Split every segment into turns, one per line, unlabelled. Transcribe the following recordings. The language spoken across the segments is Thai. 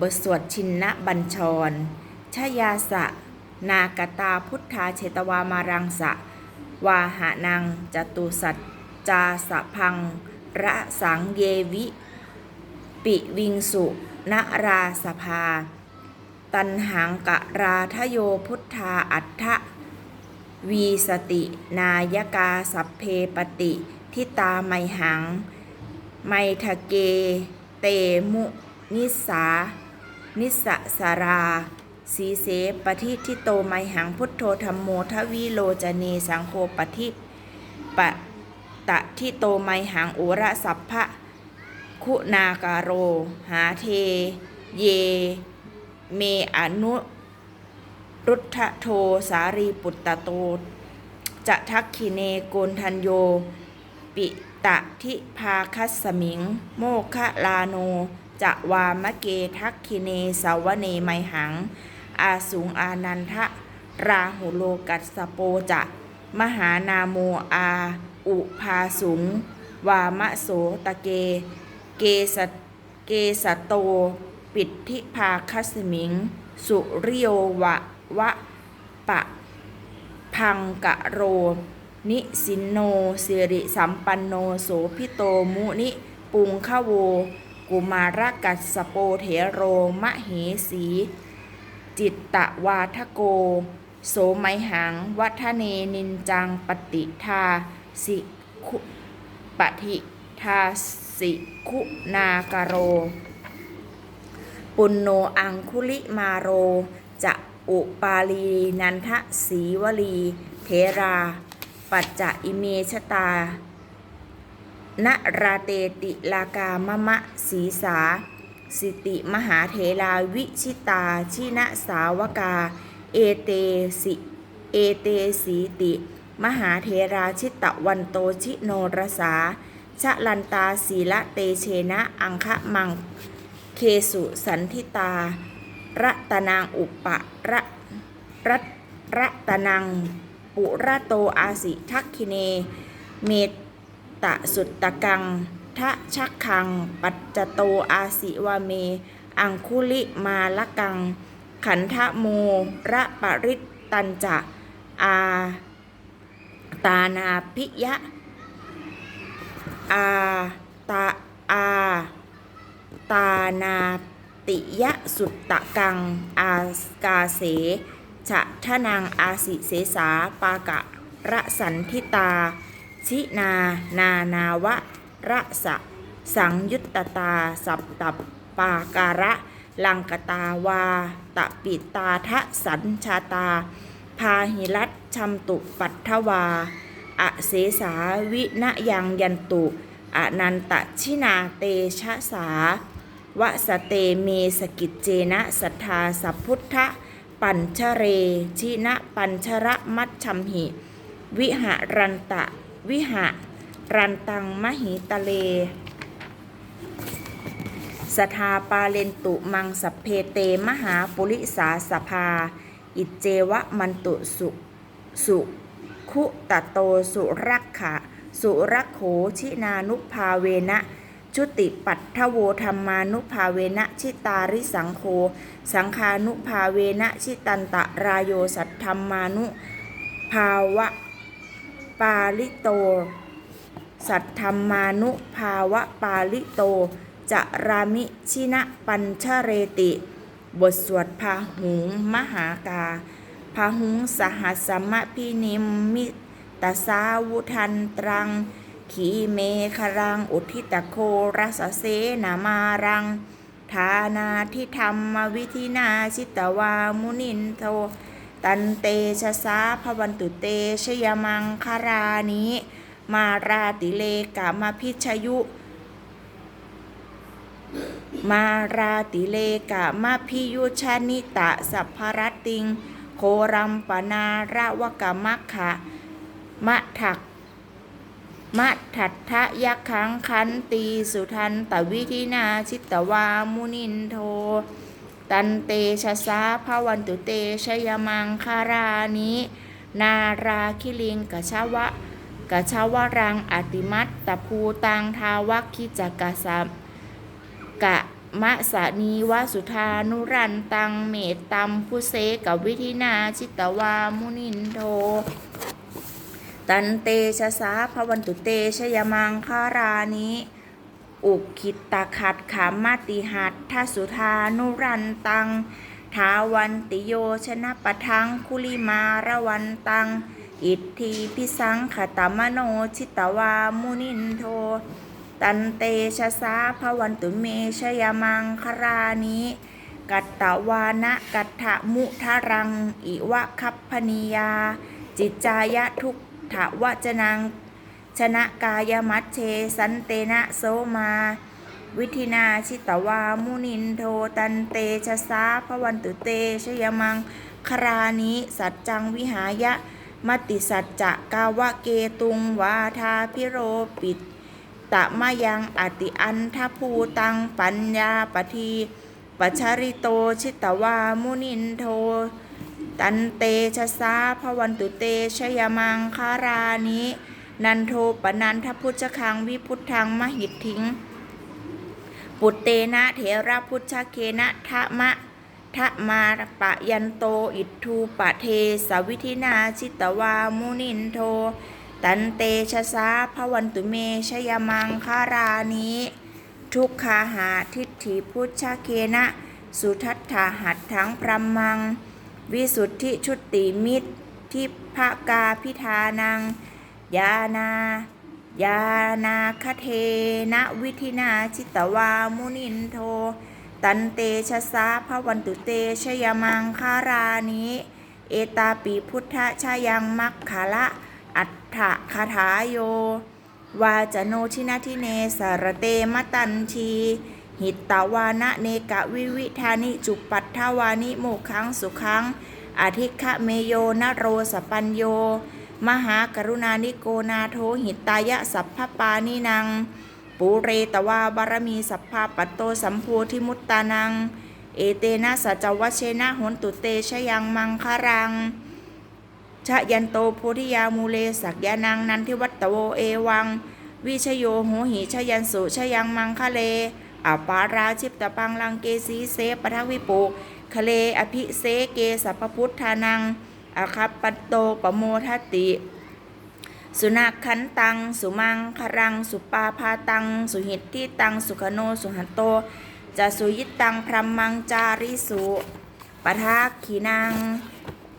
บทสวดชินนบัญชร ชยาสะ นากตาพุทธาเชตวามารังสะ วาหานังจตุสัจจาสะพัง ระสังเยวิ ปิวิงสุ นราสภา ตันหังกะราทโยพุทธาอัฏฐวีสติ นายกาสัพเพปติทิตาไมหัง ไมทะเก เตมุ นิสา นิสสารา สีเสปทิทิโตไมหังพุทโธธรรมโมทวีโลจเนสังโฆปทิปะตะทิโตไมหังอุระสัพพะคุณาการโร หาเท เย เมอนุรุทธโทสารีปุตตโตจะทักขิเนโกนทันโย ปิตะทิภาคัสสมิง โมคะลาโน จะวามะเกทักขิเนสาวเนไมหัง อาสูงอานันทะ ราหุโลกัสโปจะ มหานาโมอา อุภาสุง วามะโสตะเก เกสเกสโต ปิดทิภาคัสมิง สุริโยวะวะปะ พังกะโร นิสินโนสิริสัมปันโนโสพิโตมุนิ ปุงขโว กุมารกัสสโปเถโรมะเหสี จิตตะวาทโก โสไมหัง วัฒเนนินจังปฏิทาสิคุปฏิทาสิคุณากโร ปุณโนอังคุลิมาโร จะอุปาลีนันทสีวลี เทรา ปัจจะอิเมชตา นราเตติลากามะมะสีสา สิติมหาเถราวิชิตา ชินะสาวกา เอเตสิเอเตสีติ มหาเถราชิตตะวันโตชิโนรสา ชะลันตาศีละเตเชนะอังคะมัง เคสุสันทิตา รัตนางอุปะระรัตรัตนัง ปุระโตอาสิทักคิเน เมต ตะสุตตะกัง ทะชักคัง ปัจจโตอาสิวาเม อังคุลิมาละกัง ขันทะโมระปริตตันจะ อาตานาพิยะ อาตาอาตานาติยะสุตตะกัง อากาเสฉะทะนางอาสิเสสาปากะระสันทิตา ชินา นานาวะระสะ สังยุตตตา สัปตับปาการะ ลังกตาวา ตะปิตาทะสัญชาตา พาหิรัตชัมตุปัทวา อเสสาวิณยังยันตุ อนันตชินาเตชะสาวสเตเมสกิจเจนะสัทธาสัพพุทธปัญชเร ชินะปัญชระมัชชัมหิ วิหารันตะ วิหารันตังมหิตะเล สทาปาเลนตุมังสัพเพเตมหาปุริสาสภา อิจเจวะมันตุสุสุคุตโตสุรักขะ สุรักโขชินานุภาเวนะชุติปัทถโวธรรมานุภาเวนะชิตาริสังโฆสังคานุภาเวนะชิตันตะรายโยสัทธรรมานุภาวะ ปาลิโต สัทธรรมานุภาวะปาลิโตจะรามิชินะปัญชเรติ บทสวดพาหุงมหากาพาหุงสหัสมะพินิมมิตสาวุทันตรัง ขีเมครัง อุทิตโครสเสนามารัง ทานาทิธรรมวิธินาชิตวามุนินโท ตันเตชะสาภวันตุเตชยมังคารานิมาราติเลกามาพิชยุ มาราติเลกะมาพิยุชนิตะสัพพรติง โครัมปนาระวกมัคคะมะถักมะถัทะยักขังคันตีสุทันตวิธินาชิตวามุนินโท ตันเตชะสาภวันตุเตชยมังคารานินาราคิลิงกะชาวะกะชาวรังอติมัตตภูตังทาวัคคิจกะสัมกะมะสะนีวสุธานุรันตังเมตตัมพุเสกับวิธินาชิตวามุนินโท ตันเตชะสาภวันตุเตชยมังคารานิ อุคิตตขัดขามาติหัตทสุธานุรันตัง ทาวันติโยชนะปะทังคุลิมาระวันตัง อิทธีพิสังขตมโนชิตวามุนินโท ตันเตชะสาภวันตุเมชยมังครานิกัตตวานะกัตถะมุทารัง อิวะคัพพนิยา จิจายะทุกถวจนัง ชนะกายมัชเชสันเตนะโสมา วิธินาชิตวา มุนินโทตันเตชะสาภวันตุเตชยมังครานิสัจจังวิหายะ มติสัจจะกาวะเกตุงวาทาพิโรปิตตะมายังอติอันทภูตังปัญญาปทีปัชริโตชิตวา มุนินโทตันเตชะสาภวันตุเตชยมังคารานิ นันโทปนันทพุชคังวิพุทธังมหิตทิง ปุตเตนะเถระพุชเคนะทะมะทะมาปะยันโตอิทูปะเทสวิธินาชิตวามุนินโท ตันเตชะสาภวันตุเมชยมังคารานิทุกขาหาทิฏฐิพุชเคนะ สุทัตถาหัดทั้งพรมัง วิสุทธิชุติมิตรทิภกาพิธานัง ยานายานาคเทนะวิธินาชิตวามุนินโท ตันเตชะสาภวันตุเตชยมังคารานิเอตาปีพุทธชายังมักขะละ อัฏฐคาถาโย วาจโนชินาทิเนสารเตมตันชี หิตตวานะเนกะวิวิธานิจุปัตถวานิโมคังสุขังอาทิฆะเมโยนโรสปัญโย มหากรุณานิโกนาโทหิตายะสัพพปานินังปูเรตวาบารมีสัพพาปัตโตสัมโพธิมุตตานัง เอเตนะสัจวัชเชนะหนตุเตชยังมังคารังชะยันโตโพธิยามูเลสักยานังนันทิวัตโวเอวัง วิชโยโหหิชยันสุชยังมังคะเลอาปาราชิปตะปังลังเกสีเสปทวิปุคะเลอภิเสเกสัพพพุทธานัง อาคัปปัตโตปโมทติ สุนักขันตัง สุมังครัง สุปาพาตัง สุหิตที่ตัง สุขโน สุหันโตจะสุยิตังพรมมังจาริสุปะทักขีนัง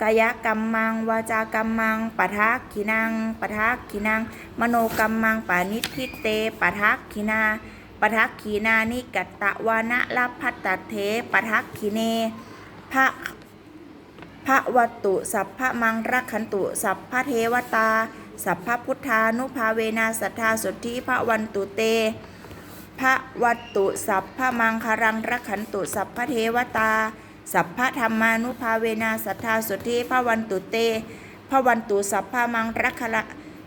กายกรรมมังวาจากรรมมังปะทักขีนังปะทักขีนังมโนกรรมมังปานิทิเตปะทักขีนาปะทักขีนานิกัตตะวานะลพัตตเถปะทักขีเนพระ พระวัตุ สัพพะมังรักขันตุ สัพพะเทวตา สัพพะพุทธานุภาเวนาสัทธาสุทธิพระวันตุเต พระวัตุ สัพพะมังคารังรักขันตุ สัพพะเทวตา สัพพะธรรมานุภาเวนาสัทธาสุทธิพระวันตุเต พระวันตุ สัพพะมังรักขะ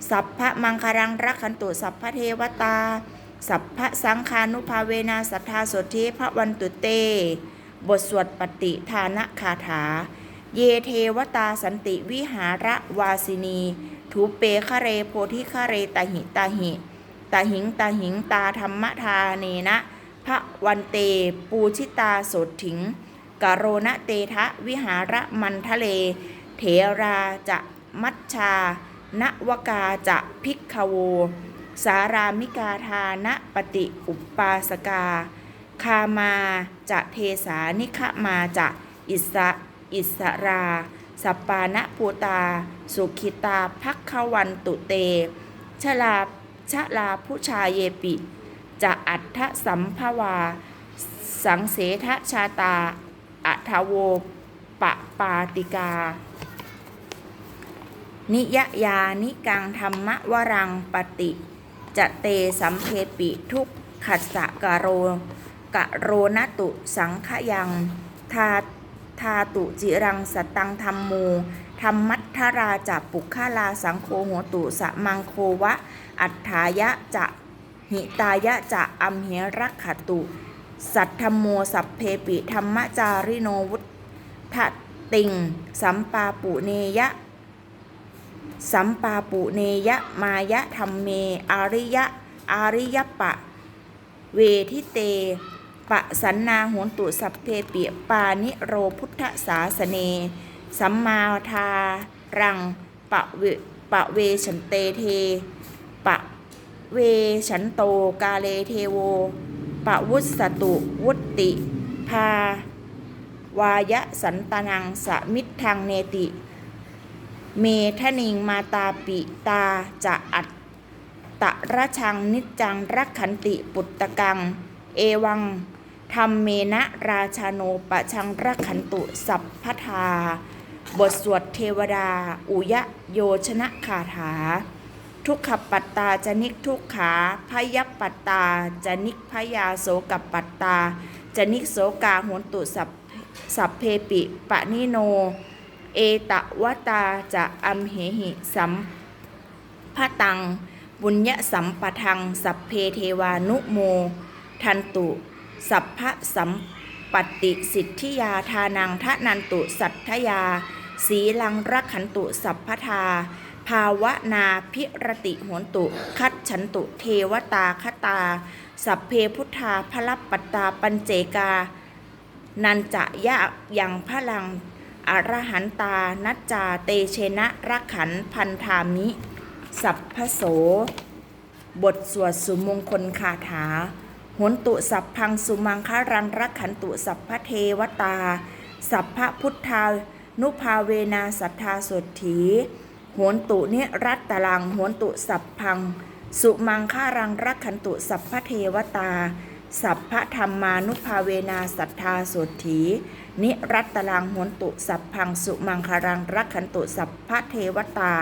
สัพพะมังคารังรักขันตุ สัพพะเทวตา สัพพะสังฆานุภาเวนาสัทธาสุทธิพระวันตุเต บทสวดปฏิทานะคาถา เยเทวตาสันติวิหาระวาสินีทูเปคะเรโพธิคะเรตาหิตาหิตาหิงตาหิงตาธรรมทาเนนะพระวันเต ปูชิตาสดถิงกโรณเตทะวิหาระมันทะเล เถราจะมัชชาณวกาจะพิกขโว สารามิกาทานะปฏิอุปปาสกา คามาจะเทสานิคมาจะอิสะ อิสรา สัปปานะภูตา สุขิตาพักขวันตุเต ชลาชะลาผู้ชาเยปิจะอัฏฐสัมภวา สังเสทชาตา อัทโวปะปาติกา นิยยานิกังธรรมวรังปฏิจะเตสัมเพปิทุกขัสสะกะโรกะโรนตุสังขยัง ทา ทาตุจิรังสตังธรรมมูธรรมัทธราจะปุคาลาสังโฆโหตุสะมังโควะ อัฏฐายะจะหิตายะจะอัมเหรักขตุ สัทธมโมสัพเพปิธรรมจาริโนวุฒติง สัมปาปุเนยะ สัมปาปุเนยะมายะธรรมเม อาริยะอาริยปะ เวทิเต ปะสันนาโหนตุสัพเพเปียปานิโรพุทธศาสเน สัมมาทารังปะเวปะเวฉันเตเท ปะเวฉันโตกาเลเทโว ปะวุสตุวุตติพาวายะสันตานังสมิทธังเนติ เมทนิงมาตาปิตาจะอัตตะระชังนิจจังรักขันติปุตตะกัง เอวัง ธรรมเมนะราชาโนปะชังรักขันตุสัพพทา บทสวดเทวดา อุยะโยชนะคาถา ทุกขปัตตาจนิกทุกขาพยัปัตตาจนิกพยาโสกับปัตตาจนิกโสกาโหนตุสัพสัพเพปิปะนิโน เอตะวตาจะอัมเหหิสัมพะตัง บุญญสัมปะทัง สัพเพเทวานุโม ทันตุ สัพพะสัมปติสิทธิยาทานังทะนันตุสัทธยา สีลังรักขันตุสัพพทา ภาวนาพิรติโหนตุ คัดฉันตุเทวตาคตา สัพเพพุทธาพลับปัตตาปัญเจกา นันจะยะยังพลังอรหันตานัจจาเตเชนะรักขันพันธามิ สัพพโส บทสวดสุมงคลคาถา หนตุสัพพังสุมังคารังรักขันตุสัพพเทวตา สัพพพุทธานุภาเวนาสัทธาสดถีโหนตุนิรัตตลังโหนตุสัพพัง สุมังคารังรักขันตุสัพพเทวตา สัพพธรรมานุภาเวนาสัทธาสดถีนิรัตตลังโหนตุสัพพัง สุมังคารังรักขันตุสัพพเทวตา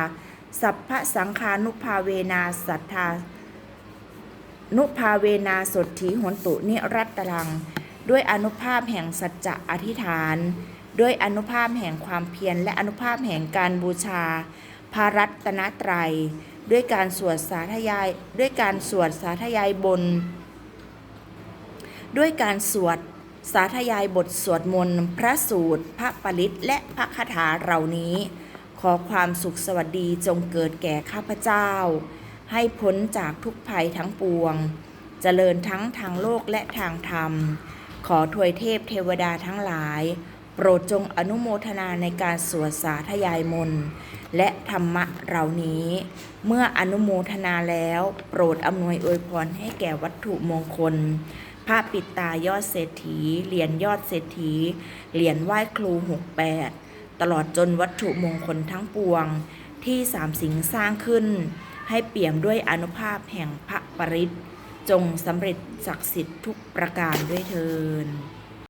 สัพพสังฆานุภาเวนาสัทธา นุภาเวนาสดถีหนตุนิรัตตลัง ด้วยอนุภาพแห่งสัจจะอธิษฐาน ด้วยอนุภาพแห่งความเพียรและอนุภาพแห่งการบูชาพระรัตนตรัย ด้วยการสวดสาธยาย ด้วยการสวดสาธยายบน ด้วยการสวดสาธยายบทสวดมนต์ พระสูตร พระปริตและพระคาถาเหล่านี้ ขอความสุขสวัสดีจงเกิดแก่ข้าพเจ้า ให้พ้นจากทุกภัยทั้งปวง เจริญทั้งทางโลกและทางธรรม ขอถวยเทพเทวดาทั้งหลาย โปรดจงอนุโมทนาในการสวดสาธยายมนต์และธรรมะเหล่านี้ เมื่ออนุโมทนาแล้ว โปรดอำนวยอวยพรให้แก่วัตถุมงคลผ้าปิดตายอดเศรษฐี เหรียญยอดเศรษฐี เหรียญไหว้ครู68ตลอดจนวัตถุมงคลทั้งปวงที่สามสิงสร้างขึ้น ให้เปี่ยมด้วยอนุภาพแห่งพระปริศจงสำเร็จศักดิ์สิทธิ์ทุกประการด้วยเทิน